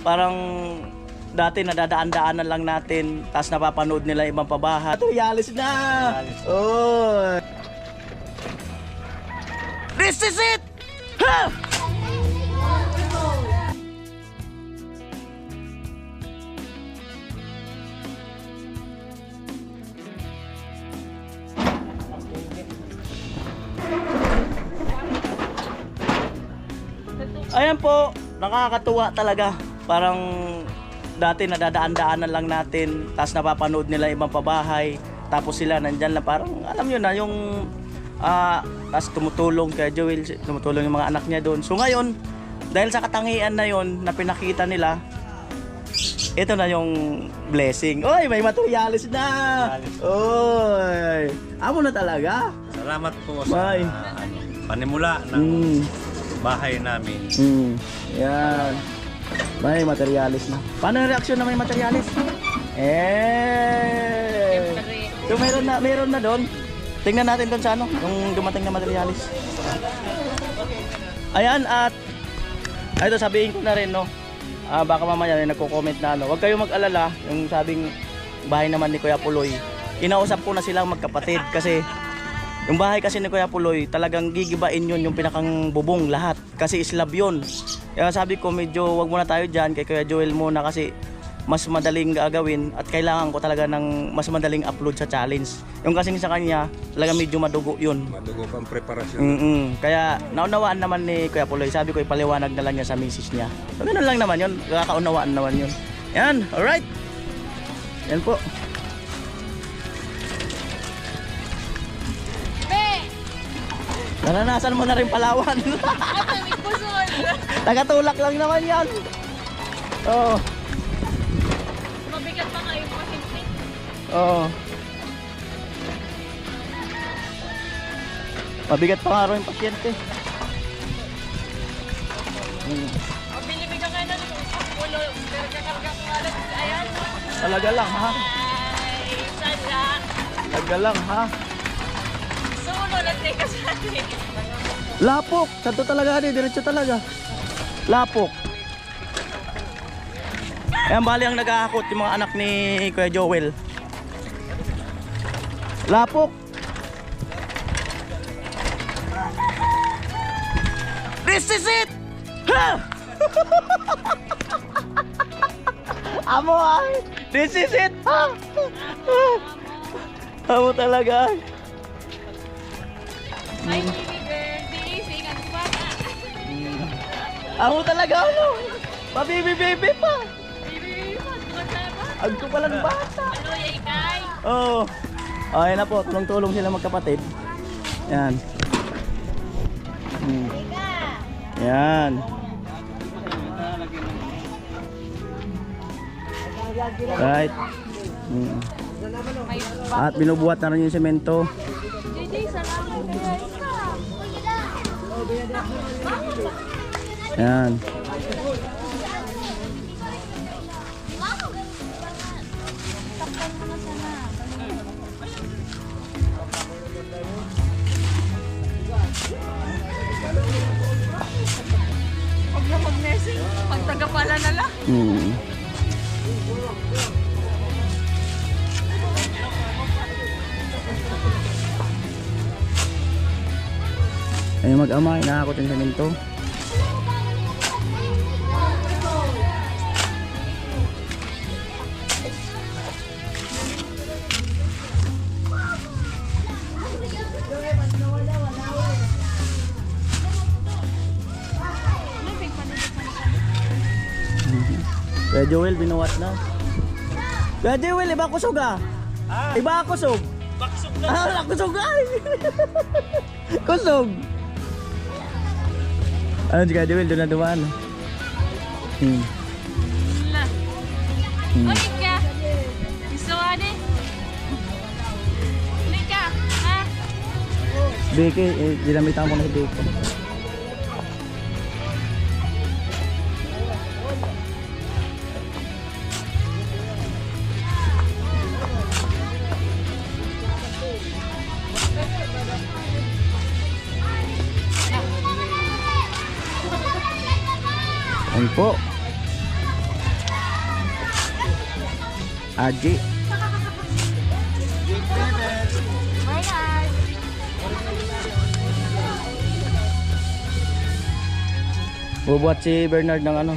parang dati nadadaan-daanan lang natin, tapos napapanood nila ibang pabahat. Materialis na! Oh! This is it! Ha! Ayan po, nakakatuwa talaga. Parang dati nadadaan-daanan lang natin, tapos napapanood nila ibang pabahay, tapos sila nandyan na parang, alam nyo na, yung ah tapos tumutulong kay Joel, tumutulong yung mga anak niya doon. So ngayon, dahil sa katangian na yon na pinakita nila, ito na yung blessing. Oy, may materialis na! Oy! Amo na talaga? Salamat po sa Bye. ano, panimula ng Mm. bahay namin. Hmm. Yan. May materialis na. Paano yung reaksyon na may materialis? Eh. So meron na, meron na doon. Tingnan natin doon sa ano, yung dumating na materialis. Ayan at ito sabihin ko na rin no. Ah, baka mamaya may nagko-comment na ano. Huwag kayong mag-alala, yung sabing bahay naman ni Kuya Puloy. Inausap ko na silang magkapatid kasi yung bahay kasi ni Kuya Puloy, talagang gigibain yun yung pinakang bubong lahat. Kasi slab yun. Kaya sabi ko medyo wag muna tayo dyan kay Kuya Joel muna kasi mas madaling gagawin at kailangan ko talaga ng mas madaling upload sa challenge. Yung kasing sa kanya, talaga medyo madugo yun. Madugo pang preparasyon. Mm Kaya naunawaan naman ni Kuya Puloy. Sabi ko ipaliwanag na lang niya sa misis niya. So ganun lang naman yun. Kakaunawaan naman yun. Yan, alright. Yan po. Naranasan mo na rin Palawan. Tagatulak lang naman yan. Oo. Mabigat pa kayo hinti. Oo. Mabigat pa nga rin pasyente. Hmm. Mabili-bili ka kayo ng ulo. Pero kakarga ko lang. Ayan. Talaga lang ha. Ay, sada. Talaga lang ha. Sulo lang teka sa. Lapok. Santo talaga ni, diretso talaga. Lapok. Ayan bali ang naghahakot yung mga anak ni Kuya Joel. Lapok. This is it! Amo ay! This is it! Amo talaga ay. Ay, baby girl. Di, ang bata. Amo talaga ano? Pabibi baby pa! Baby, pagkakot na ba? Agto palang bata! Ano, yay kay? Oo. Oh. Ayun na po, tulong-tulong sila magkapatid. Yan. Hmm. Yan. Right. Hmm. At binubuhat na rin yung semento. JJ, salamat kaya Yan. Takpan mo na sana. Huwag na mag-messing. Pag tagapala na lang. Hmm. Ayun mag-ama, inahakot yung semento. Joel, binuwat na. Kuya Joel, iba kusog ah. Iba kusog. Baksok Ah, wala kusog ay. kusog. Ano si Kuya Joel, doon na dumaan. Hmm. Hmm. Ulit ka. Gusto ka. Ha? Beke, eh, ginamitan ko na si Beke. Po. Aji. Bubuhat si Bernard ng ano.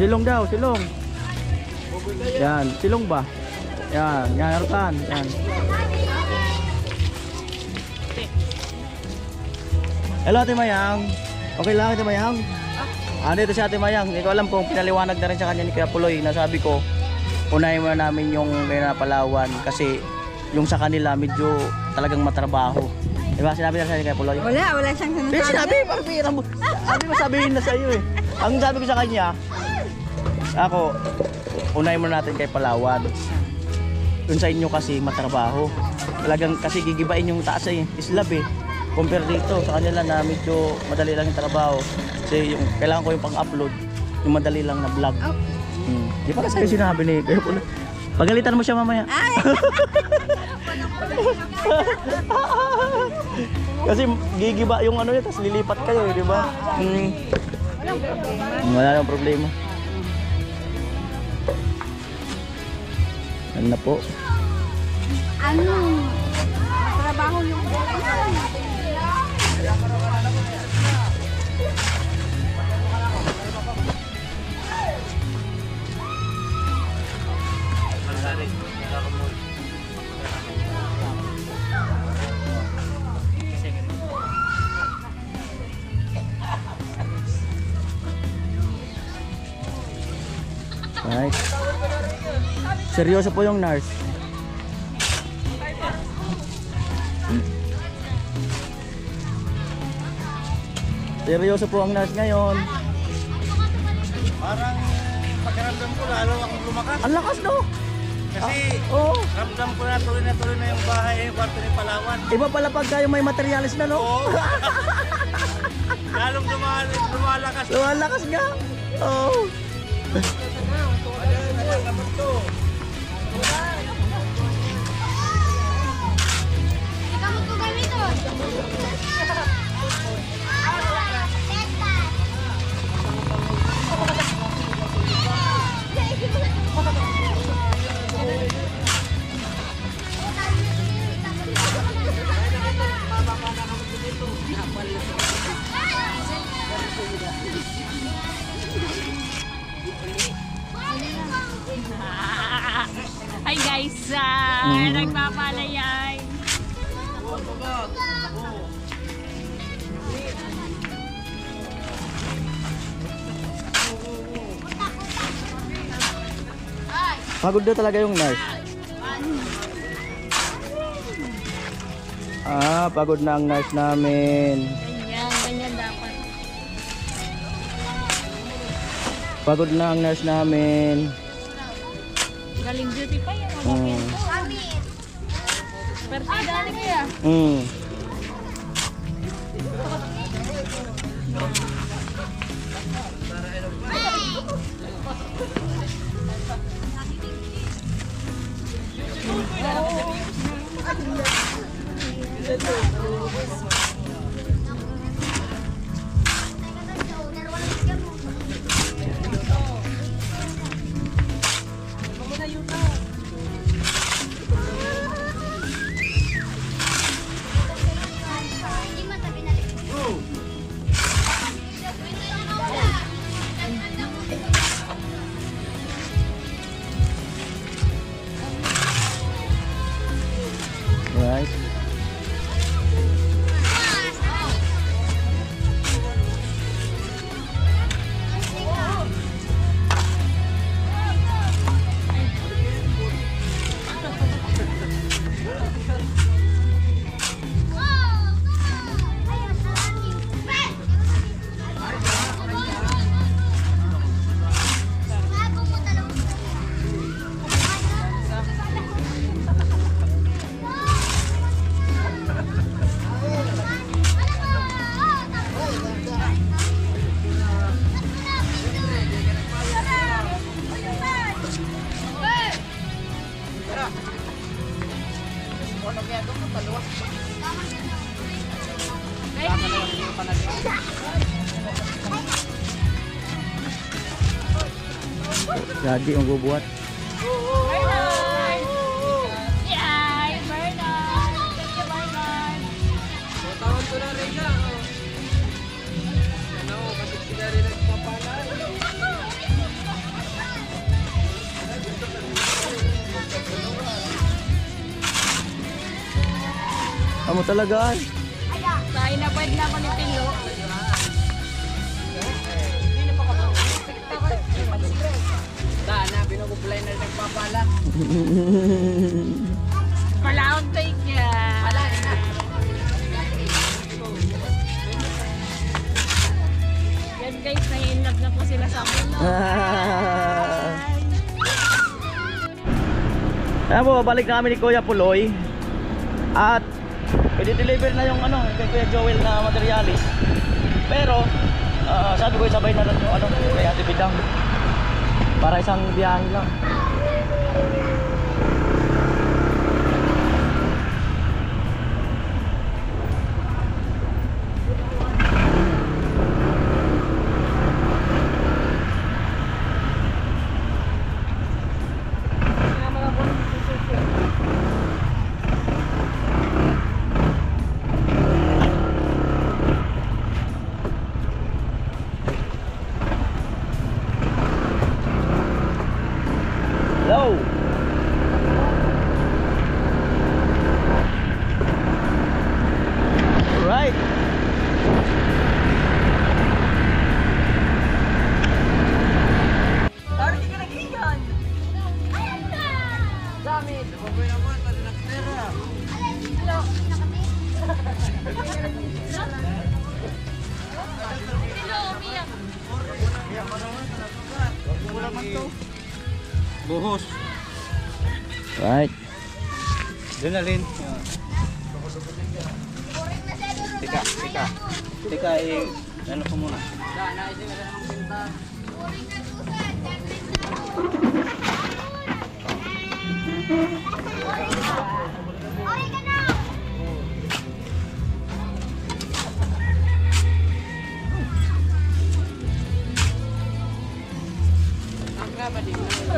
Silong daw, silong. Yan, silong ba? Yan, yan, harutan. Yan. Hello, Ate Mayang. Okay lang, Ate Mayang? Ah, dito si Ate Mayang. Hindi ko alam kung pinaliwanag na rin sa kanya ni Kuya Puloy. Nasabi ko, unahin muna namin yung kaya Palawan kasi yung sa kanila medyo talagang matrabaho. Diba? Sinabi na sa Kuya Puloy? Wala, wala siyang Hindi, sinasabi. sinabi, parang pira mo. Sabi mo, sabihin na sa iyo eh. Ang sabi ko sa kanya, ako, unahin muna natin kay Palawan. Yun sa inyo kasi matrabaho. Talagang kasi gigibain yung taas eh, islab eh. Compare dito sa kanila na medyo madali lang yung trabaho. Kasi yung, kailangan ko yung pang-upload, yung madali lang na vlog. Oh. Hmm. Di ba kasi sinabi ni Puloy? Pagalitan mo siya mamaya. Ay! Kasi gigiba yung ano niya, tapos lilipat kayo, eh, di ba? Mm. Wala nang problema. Ano na po? ano? Trabaho yung Right. Seryoso po yung nurse. Seryoso po ang nurse ngayon. Parang pakiramdam ko lalo ang lumakas. Ang lakas no? Kasi Oo. ramdam ko na tuloy na tuloy na yung bahay, yung kwarto ni Palawan. Iba pala pag kayo may materialis na no? Oo. Lalong lumal lumalakas. Lumalakas nga. Oo. Hi guys, ah, Mhm. nagpapalayay. Pagod daw talaga yung nurse. Ah, pagod na ang nurse namin. Ganyan, ganyan dapat. Pagod na ang nurse namin. Galing beauty pa yan. Mm. 嗯。Sila rin nagpapala. Amo talaga ay. Rin nagpapala. Palaon take yan. Wala na. Yan guys, nai-inlove na po sila sa akin. no? Ayan po, balik na kami ni Kuya Puloy. At i-deliver na yung ano, kay Kuya Joel na materialis. Pero, ah, sabi ko sabay na lang yung ano, kay Ate Bidang. Para isang biyahe lang. Doon na rin. Tika, tika. Tika, eh, ano ko muna.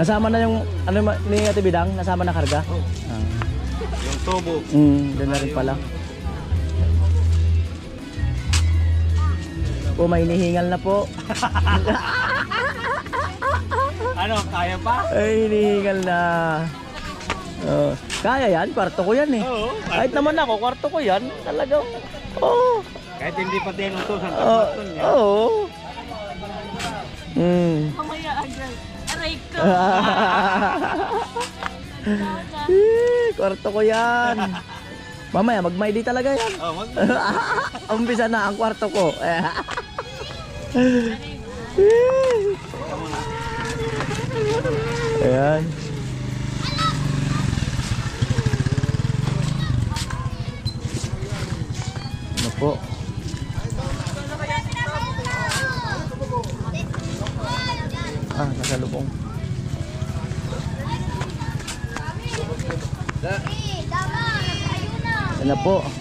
Nasama na yung ano ni Ate Bidang, nasama na karga. Ah. Tubo. Mm, doon na rin pala. Po, may hinihingal na po. Ano, kaya pa? Ay, hinihingal na. Oh, kaya yan, kwarto ko yan eh. Oo. Kahit naman ako, kwarto ko yan. Talaga. Oo. Kahit hindi pa tinutusan, Oo. tapos niya. Oo. Mm. Mamaya agad. Aray ko. Kwarto ko yan. Mamaya, mag-my day talaga yan. Oh, mag Umpisa na ang kwarto ko. Ayan. Ano po? Na po.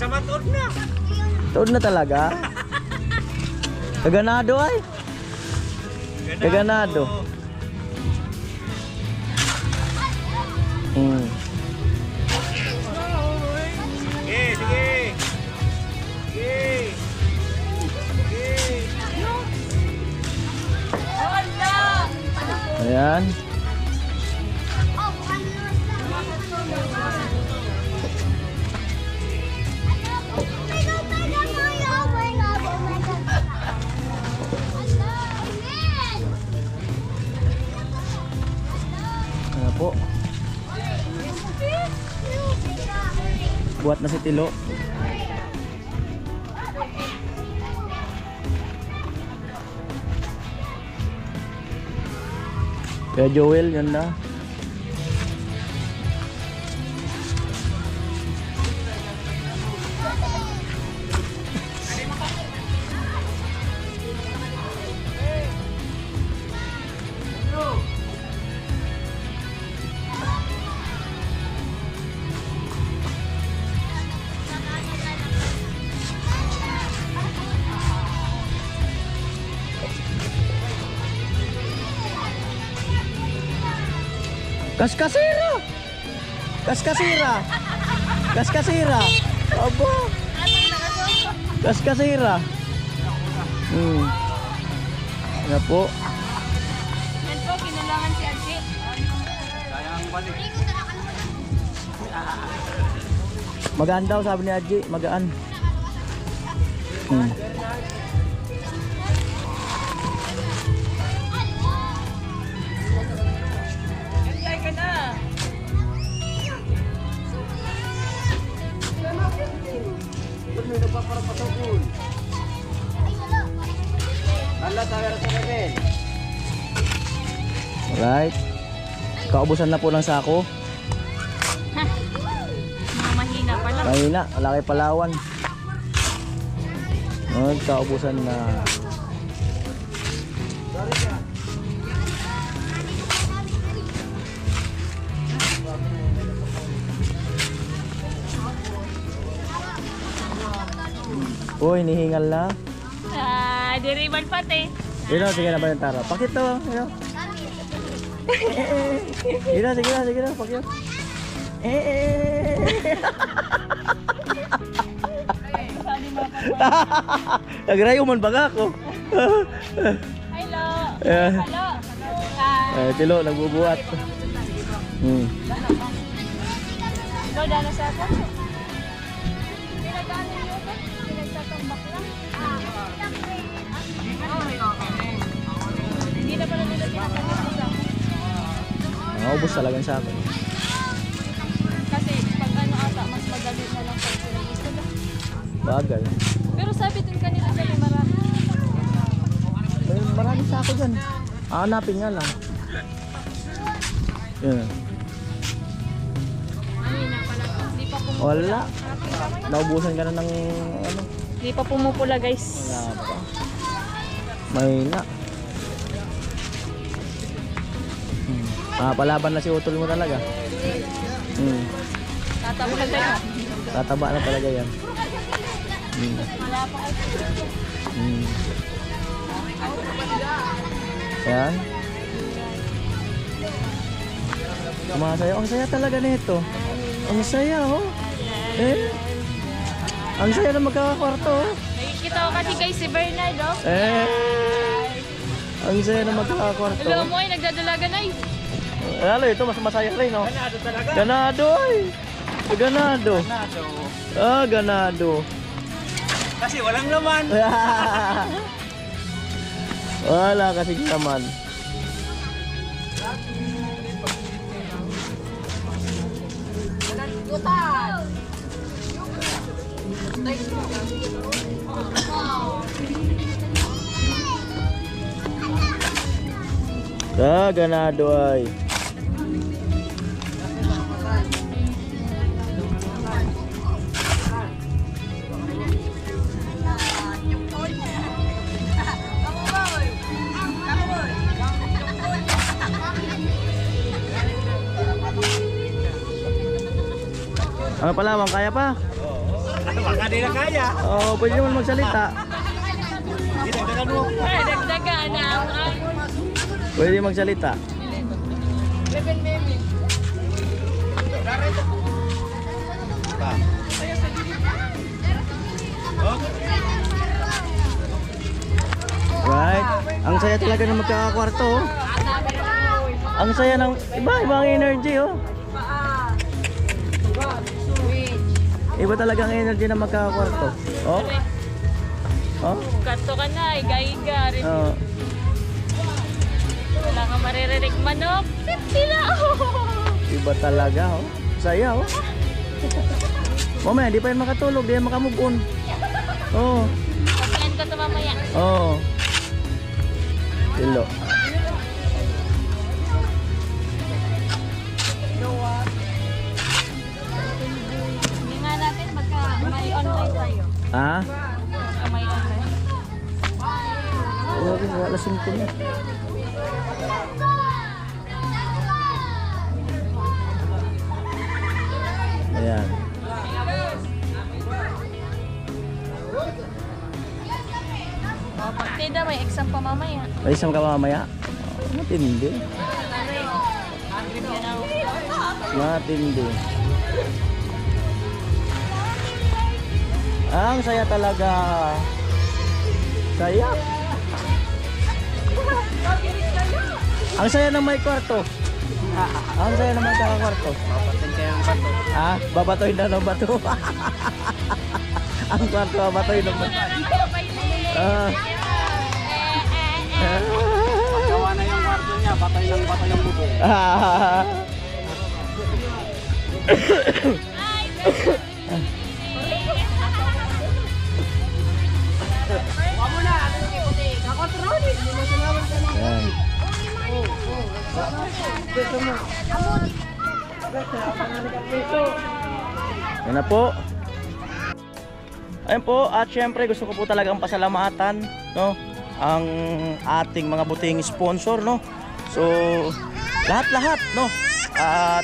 Eh, sa matod na. Tuod na talaga. Kaganado ay. Kaganado. Mm. Sige, sige. Sige. Sige. Wala! Ayan. Nagbubuhat na si Tilo. Kaya Joel, yun na. Kaskasira! Kaskasira! Kaskasira! Aba! Kaskasira! Hmm. Yan po. Yan po, kinulangan si Archie. Sayang balik. Magaan daw sabi ni Aji, magaan. Hmm. Hala, tayo sa level. Alright. Kaubusan na po ng sako. Mahina pa lang. Mahina, wala kay Palawan. Nagkaubusan na. Uy, nihingal na. Ah, diriman pati. Yun o, sige na ba yung taro? Pakit to, yun o. Yun o, sige na, sige na, pakit. Eh, eh, eh. Nagrayo man baga ako. Hello. Eh, Hello. Ah, eh, tilo, nagbubuhat. Hmm. ikaw dala sa ako. Naubos talagang sa akin. Kasi pag ano ata, mas madali na lang pag sila? Bagay. Pero sabi din kanila dali marami. May marami sa ako dyan. Hanapin nga lang. Pumupula. Wala. Naubusan ka na ng ano. Hindi pa pumupula guys. Wala pa. Mahina. Hmm. Ah, palaban na si Utol mo talaga. Hmm. Tatabunan tayo. Tataba na talaga yan. Hmm. Hmm. Yan. Sumasayaw. Ang saya talaga nito. Ang saya, oh. Eh. Ang saya na magkakakwarto, oh. Nakikita ko kasi kay si Bernard oh. Eh. Ang saya na magkakakwarto. Hello mo ay nagdadalaga na eh. Lalo, ito mas masaya rin, oh. Ganado talaga. Ganado, ay. Ganado. Ganado. Ah, ganado. Kasi walang laman. Wala kasi naman. Ah, ganado ay. Ano pala, Ma'am, kaya pa? Baka di na kaya. Oo, pwede naman magsalita. Di dagdagan mo. Dagdagan na ang. Pwede magsalita. Ba. Oh, Right? Ang saya talaga ng magkakakwarto. oh. Ang saya ng iba, ibang energy oh. Iba talaga ang energy ng magkakakwarto. Oh. Oh. Kanto ka na, iga-iga. Oh. Wala kang maririnig manok. Sila! Iba talaga oh. Saya oh. Mamaya, di pa yan makatulog, di yan makamove on. Oo. Pagyan ko ito mamaya. Oo. Silo. Hindi Ha? Ah, may online. Wala wala singko na. Ayan. Oh, pag tida may exam pa mamaya. May isang ka mamaya. Matindi. Ang Matindi. Ang saya talaga. Saya. Ang saya ng may kwarto. Ang saya ng may kwarto. Papatin kayo ng bato. Ah, babatoy na ng bato. Ang kwarto babatoy ng bato. Ah. Gawa na yung kwarto niya, patay ng patay yung bubong. Ah. Ayan. Yan na po. Ayun po, at syempre gusto ko po talagang pasalamatan, no? Ang ating mga buting sponsor, no? So, lahat-lahat, no? At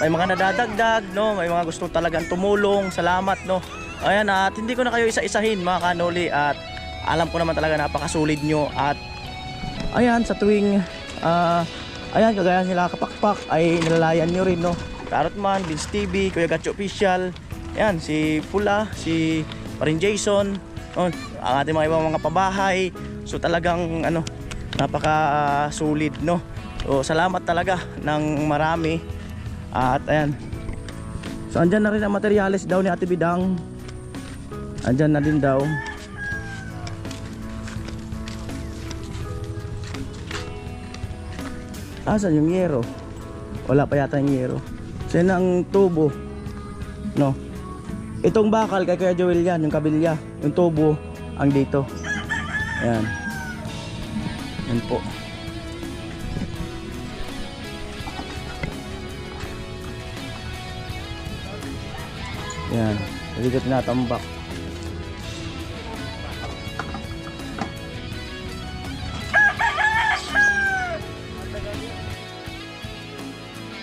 may mga nadadagdag, no? May mga gusto talagang tumulong. Salamat, no? Ayan, at hindi ko na kayo isa-isahin, mga kanuli. At alam ko naman talaga napakasulit nyo. At ayan, sa tuwing, ah, ayan, kagaya nila kapakpak, ay nilalayan nyo rin, no? Carrotman, Vince TV, Kuya Gacho Official, ayan, si Pula, si Parin Jason, no? ang ating mga ibang mga pabahay. So talagang, ano, napaka no? So salamat talaga ng marami. At ayan. So andyan na rin ang materyales daw ni Ate Bidang. Andyan na din daw. Asan yung yero? Wala pa yata yung yero. So ang tubo. No. Itong bakal kay Kuya Joel yan, yung kabilya. Yung tubo ang dito. Ayan. Yan po. Yan. Hindi ko tinatambak.